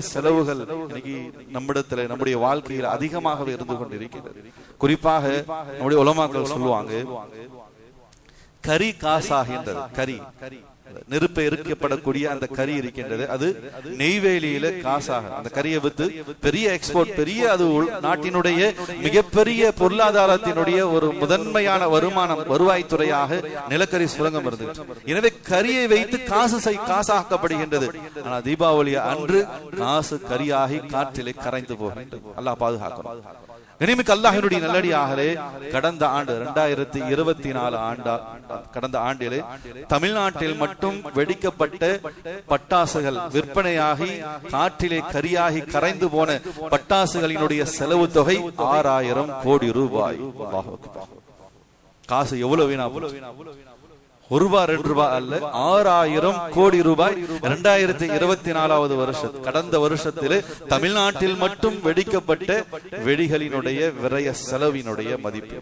செலவுகள் இன்னைக்கு நம்மிடத்துல நம்முடைய வாழ்க்கையில் அதிகமாகவே இருந்து கொண்டிருக்கிறது. குறிப்பாக நம்முடைய உலமாக்கள் சொல்லுவாங்க கரி காசாகின்றது கரி நெருப்பை எரிக்கப்படக்கூடிய அந்த கறி இருக்கின்றது. அது நெய்வேலியில காசாக அந்த கறியை வித்து பெரிய எக்ஸ்போர்ட் பெரிய அது நாட்டினுடைய மிகப்பெரிய பொருளாதாரத்தினுடைய ஒரு முதன்மையான வருமானம் வருவாய்த்துறையாக நிலக்கரி சுரங்கம் இருந்தது எனவே கரியை வைத்து காசு செய் காசாக்கப்படுகின்றது. ஆனா தீபாவளி அன்று காசு கரியாகி காற்றிலே கரைந்து போகின்றது. அல்லாஹ் பாதுகாக்கணும். கனிமிக்கு அல்லாஹினுடைய நல்லடியாகலே கடந்த ஆண்டு இரண்டாயிரத்தி இருபத்தி நாலு ஆண்டா கடந்த ஆண்டிலே தமிழ்நாட்டில் மட்டும் வெடிக்கப்பட்ட பட்டாசுகள் விற்பனையாகி காற்றிலே கரியாகி கரைந்து போன பட்டாசுகளினுடைய செலவு தொகை ஆறாயிரம் கோடி ரூபாய். காசு எவ்வளவு வீணா. ஒரு ரூபாய் ரெண்டு ரூபாய் அல்ல ஆறாயிரம் கோடி ரூபாய் இரண்டாயிரத்தி இருபத்தி நாலாவது வருஷம் கடந்த வருஷத்திலே தமிழ்நாட்டில் மட்டும் வெடிக்கப்பட்ட வெடிகளினுடைய விரய செலவினுடைய மதிப்பு.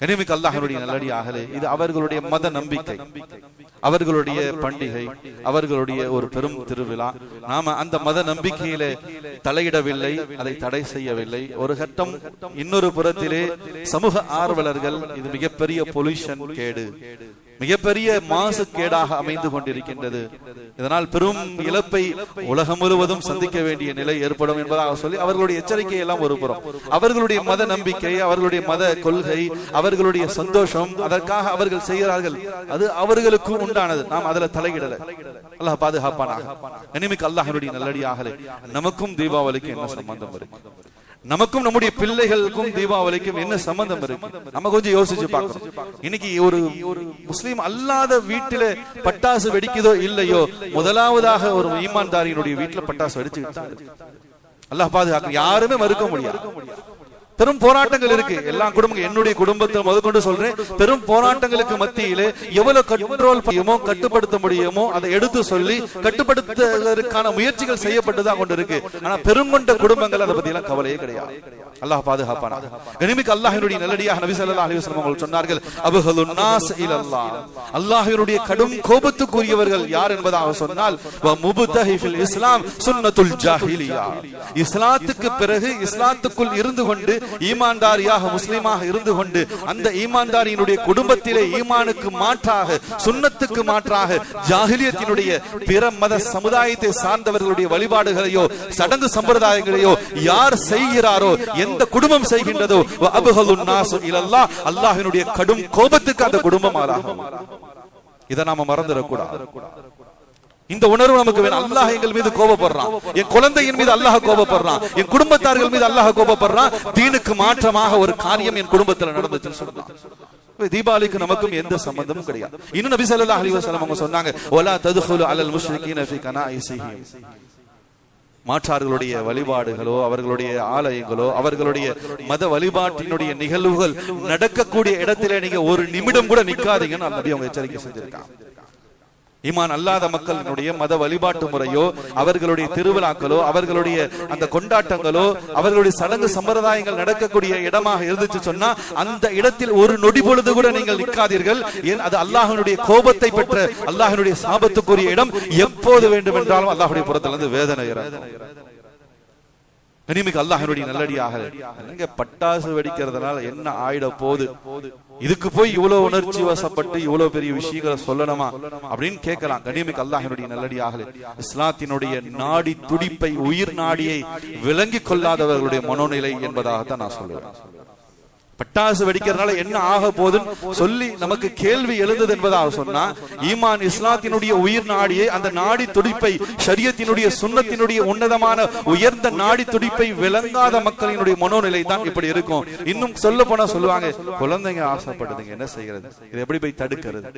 கனிமிக்கு அல்லாஹனுடைய நல்லடியாகலே இது அவர்களுடைய மத நம்பிக்கை. அவர்களுடைய பண்டிகை அவர்களுடைய ஒரு பெரும் திருவிழா. நாம அந்த மத நம்பிக்கையிலே தலையிடவில்லை அதை தடை செய்யவில்லை. ஒரு கட்டம் இன்னொரு புறத்திலே சமூக ஆர்வலர்கள் இது மிகப்பெரிய பொல்யூஷன் கேடு. மிகப்பெரிய மாசு கேடாக அமைந்து கொண்டிருக்கின்றது. இதனால் பெரும் இழப்பை உலகம் முழுவதும் சந்திக்க வேண்டிய நிலை ஏற்படும் என்பதாக சொல்லி அவர்களுடைய எச்சரிக்கை எல்லாம் ஒரு புறம் அவர்களுடைய மத நம்பிக்கை அவர்களுடைய மத கொள்கை அவர்களுடைய சந்தோஷம் அதற்காக அவர்கள் செய்கிறார்கள். அது அவர்களுக்கு உண்டானது. நாம் அதுல தலையிடல. அல்லாஹ் பாதுகாப்பானாக. இனிமிக்கு அல்லாஹனுடைய நல்லடியாகலே. நமக்கும் தீபாவளிக்கு என்ன சம்பந்தம் இருக்கு? நமக்கும் நம்முடைய பிள்ளைகளுக்கும் தீபாவளிக்கும் என்ன சம்பந்தம் இருக்கு? நம்ம கொஞ்சம் யோசிச்சு பார்க்கணும். இன்னைக்கு ஒரு ஒரு முஸ்லீம் அல்லாத வீட்டில பட்டாசு வெடிக்குதோ இல்லையோ முதலாவதாக ஒரு ஈமான்தாரியினுடைய வீட்டுல பட்டாசு வெடிச்சு அல்லாஹ் பாதுகாக்கும் யாருமே மறுக்க முடியாது. பெரும் போராட்டங்கள் இருக்கு. எல்லா குடும்பம் என்னுடைய குடும்பத்தை முதற்கொண்டு சொல்றேன். பெரும் போராட்டங்களுக்கு மத்தியிலே எவ்வளவு கண்ட்ரோல் முடியுமோ கட்டுப்படுத்த முடியுமோ அதை எடுத்து சொல்லி கட்டுப்படுத்துவதற்கான முயற்சிகள் செய்யப்பட்டுதான் கொண்டு இருக்கு ஆனா பெருங்கொண்ட குடும்பங்கள் அதை பத்தி எல்லாம் கவலையே கிடையாது. அல்லாஹ் பாதுகாப்பான கனிமிக்கு அல்லாஹினுடைய நல்லடியாக நபி சல்லா அலைஹி வஸல்லம் அவர்கள் சொன்னார்கள் அபஹலுன் நாஸ் இலல்லாஹ். அல்லாஹ்வினுடைய கடும் கோபத்துக்குரியவர்கள் யார் என்பதாக சொன்னால் இஸ்லாம் சுன்னத்துல் ஜாஹிலியா. இஸ்லாத்துக்கு பிறகு இஸ்லாத்துக்குள் இருந்து கொண்டு ஈமான்தாரியாக முஸ்லிமாக இருந்து கொண்டு அந்த ஈமான்தாரியினுடைய குடும்பத்திலே ஈமானுக்கு மாற்றாக சுன்னத்துக்கு மாற்றாக ஜாஹிலியத்தினுடைய பிற மத சமுதாயத்தை சார்ந்தவர்களுடைய வழிபாடுகளையோ சடங்கு சம்பிரதாயங்களையோ யார் செய்கிறாரோ எந்த குடும்பம் செய்கின்றதோ அபுகலுன் நாசு இலல்லாஹ் அல்லாஹ்வினுடைய கடும் கோபத்துக்கு அந்த குடும்பம் ஆளாகும். இதை நாம மறந்துடக்கூடாது. இந்த உணர்வு நமக்கு வேணும். அல்லாஹ் எங்கள் மீது கோபப்படுறான். என் குழந்தையின் மீது அல்லாஹ் கோபப்படுறான். என் குடும்பத்தார்கள் மீது அல்லாஹ் கோபப்படுறான். தீனுக்கு மாற்றமாக ஒரு காரியம் என் குடும்பத்துல நடந்துச்சுன்னு சொல்றான். தீபாவளிக்கு நமக்கும் எந்த சம்பந்தமும் கிடையாது. இன்னும் நபி ஸல்லல்லாஹு அலைஹி வஸல்லம் அவங்க சொன்னாங்க வலா அலல் முஷ்ரிகீன ஃபீ மாற்றார்களுடைய வழிபாடுகளோ அவர்களுடைய ஆலயங்களோ அவர்களுடைய மத வழிபாட்டினுடைய நிகழ்வுகள் நடக்கக்கூடிய இடத்திலே நீங்க ஒரு நிமிடம் கூட நிக்காதீங்கன்னு நபி அவங்க எச்சரிக்கை செஞ்சிருக்காங்க. ஈமான் அல்லாத மக்களினுடைய மத வழிபாட்டு முறையோ அவர்களுடைய திருவிழாக்களோ அவர்களுடைய அந்த கொண்டாட்டங்களோ அவர்களுடைய சடங்கு சம்பிரதாயங்கள் நடக்கக்கூடிய இடமாக இருந்துச்சு சொன்னா அந்த இடத்தில் ஒரு நொடி பொழுது கூட நீங்கள் நிற்காதீர்கள். ஏன்? அது அல்லாஹனுடைய கோபத்தை பெற்ற அல்லாஹனுடைய சாபத்துக்குரிய இடம் எப்போது வேண்டும் என்றாலும் அல்லாஹுடைய புறத்திலிருந்து வேதனை இறங்கும். கனிமிக்கு அல்லாஹனுடைய நல்லடியாக பட்டாசு வெடிக்கிறதுனால என்ன ஆயிட போகுது இதுக்கு போய் இவ்வளவு உணர்ச்சி வசப்பட்டு இவ்வளவு பெரிய விஷயங்களை சொல்லணுமா அப்படின்னு கேட்கலாம். கனிமிக்கு அல்லாஹனுடைய நல்லடியாக இஸ்லாத்தினுடைய நாடி துடிப்பை உயிர் நாடியை விளங்கிக் கொள்ளாதவர்களுடைய மனோநிலை என்பதாகத்தான் நான் சொல்லுவேன். பட்டாசு வெடிக்கிறதுனால என்ன ஆக போகுதுன்னு சொல்லி நமக்கு கேள்வி எழுந்தது என்பதாக சொன்னா ஈமான் இஸ்லாத்தினுடைய உயிர் நாடியை அந்த நாடி துடிப்பை சரியத்தினுடைய சுண்ணத்தினுடைய உன்னதமான உயர்ந்த நாடி துடிப்பை விளங்காத மக்களினுடைய மனோநிலை தான் இப்படி இருக்கும். இன்னும் சொல்ல போனா சொல்லுவாங்க குழந்தைங்க ஆசைப்படுதுங்க என்ன செய்யறது? இது எப்படி போய் தடுக்கிறது?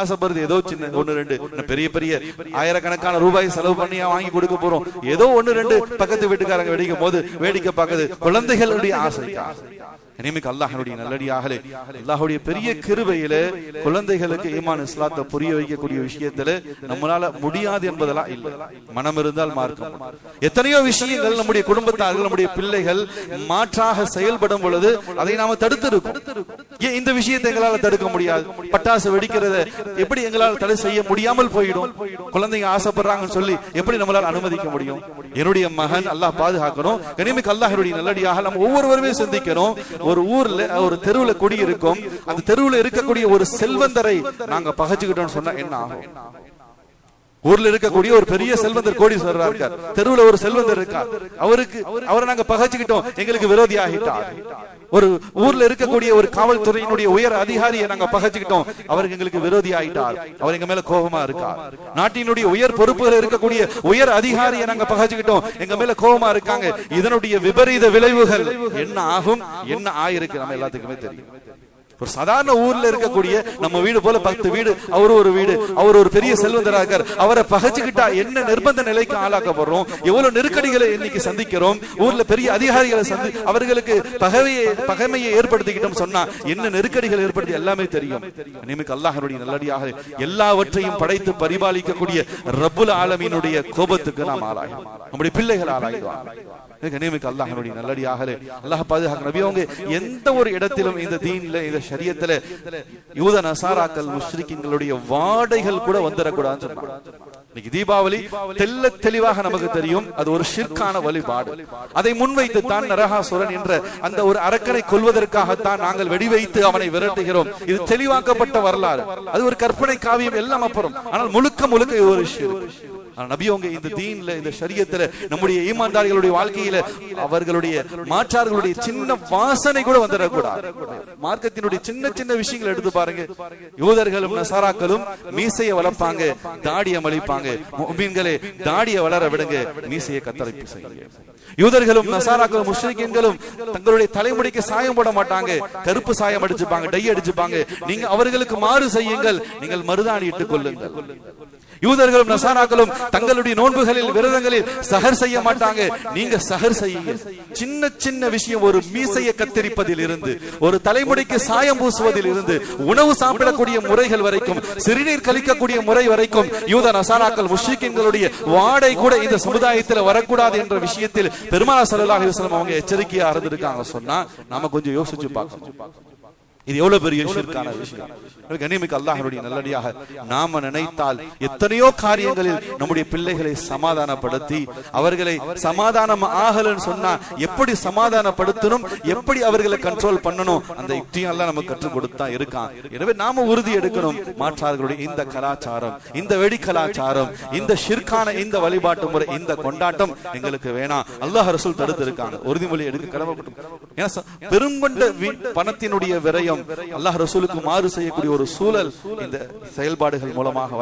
ஆசைப்படுறது ஏதோ சின்ன ஒண்ணு ரெண்டு. பெரிய பெரிய ஆயிரக்கணக்கான ரூபாய் செலவு பண்ணி வாங்கி கொடுக்க போறோம். ஏதோ ஒண்ணு ரெண்டு பக்கத்து வீட்டுக்காரங்க வெடிக்கும் போது வேடிக்கை பார்க்குது. குழந்தைகளுடைய ஆசை இனிமிக்கு அல்லாஹனுடைய நல்லடியாகலே அல்லாஹுடைய பெரிய கிருபையில குழந்தைகளுக்கு ஈமான் இஸ்லாத்தை புரிய வைக்கக்கூடிய விஷயத்துல நம்மளால முடியாது என்பதெல்லாம் இல்லை. மனம் இருந்தால் மார்க்கம். எத்தனையோ விஷயங்கள் நம்முடைய குடும்பத்தார்கள் நம்முடைய பிள்ளைகள் மாற்றாக செயல்படும் பொழுது அதை நாம தடுத்து இருக்கோம். ஏன் இந்த விஷயத்தை எங்களால தடுக்க முடியாது? பட்டாசு வெடிக்கிறத எப்படி எங்களால் தடை செய்ய முடியாமல் போயிடும்? குழந்தைங்க ஆசைப்படுறாங்கன்னு சொல்லி எப்படி நம்மளால அனுமதிக்க முடியும்? என்னுடைய மகன் அல்லாஹ் பாதுகாக்கணும். கனிமிக்கு அல்லாஹருடைய நல்லடியாக நம்ம ஒவ்வொருவருமே சிந்திக்கணும். ஒரு ஊர்ல ஒரு தெருவுல குடி இருக்கும் அந்த தெருவுல இருக்கக்கூடிய ஒரு செல்வந்தரை நாங்க பகச்சுக்கிட்டோம்னு சொன்னா என்ன ஆகும்? ஊர்ல இருக்கக்கூடிய ஒரு பெரிய செல்வந்தர் கோடீஸ்வரரா இருக்கார் தெருவுல ஒரு செல்வந்தர் இருக்கார். அவருக்கு அவரை நாங்க பகச்சுக்கிட்டோம். எங்களுக்கு விரோதி ஆகிட்டார். ஒரு ஊர்ல இருக்கக்கூடிய ஒரு காவல்துறையினுடைய உயர் அதிகாரியை நாங்க பகச்சுக்கிட்டோம். அவருக்கு எங்களுக்கு விரோதி ஆயிட்டார் அவர் எங்க மேல கோபமா இருக்கார். நாட்டினுடைய உயர் பொறுப்புகள் இருக்கக்கூடிய உயர் அதிகாரியை நாங்க பகச்சுக்கிட்டோம். எங்க மேல கோபமா இருக்காங்க. இதனுடைய விபரீத விளைவுகள் என்ன ஆகும்? என்ன ஆயிருக்கு? நம்ம எல்லாத்துக்குமே தெரியும். ஒரு சாதாரண ஊர்ல இருக்கக்கூடிய நம்ம வீடு போல பத்து வீடு அவர் ஒரு வீடு அவர் ஒரு பெரிய செல்வந்தரா இருக்கார் அவரை பகச்சுக்கிட்டா என்ன நிர்பந்த நிலைக்கு ஆளாக்கப்படுறோம் எவ்வளவு நெருக்கடிகளை இன்னைக்கு சந்திக்கிறோம்? ஊர்ல பெரிய அதிகாரிகளை சந்தி அவர்களுக்கு பகவையை பகைமையை ஏற்படுத்திக்கிட்டோம் சொன்னா என்ன நெருக்கடிகள் ஏற்படுத்தி எல்லாமே தெரியும். நிமிக்கு அல்லாஹனுடைய நல்லடியாக எல்லாவற்றையும் படைத்து பரிபாலிக்கக்கூடிய ரப்புல் ஆலமீனுடைய கோபத்துக்கு நாம் ஆளாகும் நம்முடைய பிள்ளைகள் ஆளாகிடுவாங்க. கனிமிக்கு அல்லாஹனுடைய நல்லடியாக அல்லாஹ் பாதுகாக்க நபி அவங்க எந்த ஒரு இடத்திலும் இந்த தீன்ல இந்த ஷரியத்துல யூத நசாராக்கள் முஸ்ரிக்கிங்களுடைய வாடைகள் கூட வந்துடக்கூடாதுன்னு சொன்னாங்க. இன்னைக்கு தீபாவளி தெல்ல தெளிவாக நமக்கு தெரியும். அது ஒரு ஷிற்கான வழிபாடு. அதை முன்வைத்து தான் நரகாசுரன் என்ற அந்த ஒரு அரக்கனை கொள்வதற்காகத்தான் நாங்கள் வெடி வைத்து அவனை விரட்டுகிறோம். இது தெளிவாக்கப்பட்ட வரலாறு. அது ஒரு கற்பனை காவியம் எல்லாம் அப்புறம். ஆனால் முழுக்க முழுக்க ஒரு ஷிர்க். நபியோங்க இந்த தீன்ல இந்த சரியத்துல நம்முடைய ஈமான்தாரிகளுடைய வாழ்க்கையில அவர்களுடைய மாற்றார்களுடைய சின்ன வாசனை கூட வந்துடக்கூடாது. மார்க்கத்தினுடைய சின்ன சின்ன விஷயங்கள் எடுத்து பாருங்க. யூதர்களும் நசாராக்களும் மீசையை வளர்ப்பாங்க தாடியை மலிப்பாங்க. மீன்களே தாடியை வளர விடுங்க. மீசையை கத்தரிப்பு செய்யுங்க. யூதர்களும் நசாராக்களும் முஸ்லிம்களும் தங்களுடைய தலைமுடிக்கு சாயம் போட மாட்டாங்க. கருப்பு சாயம் அடிச்சுப்பாங்க டை அடிச்சுப்பாங்க. நீங்க அவர்களுக்கு மாறு செய்யுங்கள். நீங்கள் மருதாணி இட்டுக் கொள்ளுங்கள். யூதர்களும் நசாராக்களும் தங்களுடைய நோன்புகளில் விரதங்களில் சகர் செய்ய மாட்டாங்க. நீங்க சகர் செய்யுங்க. சின்ன சின்ன விஷயம் ஒரு மீசையை கத்தரிப்பதில் இருந்து ஒரு தலைமுடிக்கு சாயம் பூசுவதில் இருந்து உணவு சாப்பிடக்கூடிய முறைகள் வரைக்கும் சிறுநீர் கழிக்கக்கூடிய முறை வரைக்கும் யூத நசாராக்கள் முஷ்ரிக்கின்களுடைய வாடை கூட இந்த சமுதாயத்தில் வரக்கூடாது என்ற விஷயத்தில் பெருமாள் சல்லாஹ் அவங்க எச்சரிக்கையா இருந்திருக்காங்க சொன்னா நாம கொஞ்சம் யோசிச்சு பார்க்கணும். இது எவ்வளவு பெரிய ஷிர்கான விஷயம்? கண்ணியமிக்க அல்லாஹனுடைய நல்லடியாக நாம நினைத்தால் எத்தனையோ காரியங்களில் நம்முடைய பிள்ளைகளை சமாதானப்படுத்தி அவர்களை சமாதானம் ஆகலன்னு சொன்னா எப்படி சமாதானப்படுத்தணும் எப்படி அவர்களை கண்ட்ரோல் பண்ணணும்? அந்த யுக்தியும் எல்லாம் நமக்கு கற்றுக் கொடுத்தா இருக்கான். எனவே நாம உறுதி எடுக்கணும். மாற்றார்களுடைய இந்த கலாச்சாரம் இந்த வெடி கலாச்சாரம் இந்த ஷிர்கான இந்த வழிபாட்டு முறை இந்த கொண்டாட்டம் எங்களுக்கு வேணாம். அல்லாஹ் ரசூல் தடுத்து இருக்காங்க உறுதிமொழி எடுக்க கடமைப்பட்டு பெருங்கொண்ட பணத்தினுடைய விரயம். அல்லாஹ் ரசூலுக்கு மாறு செய்யக்கூடிய ஒரு சூழல் இந்த செயல்பாடுகள் மூலமாக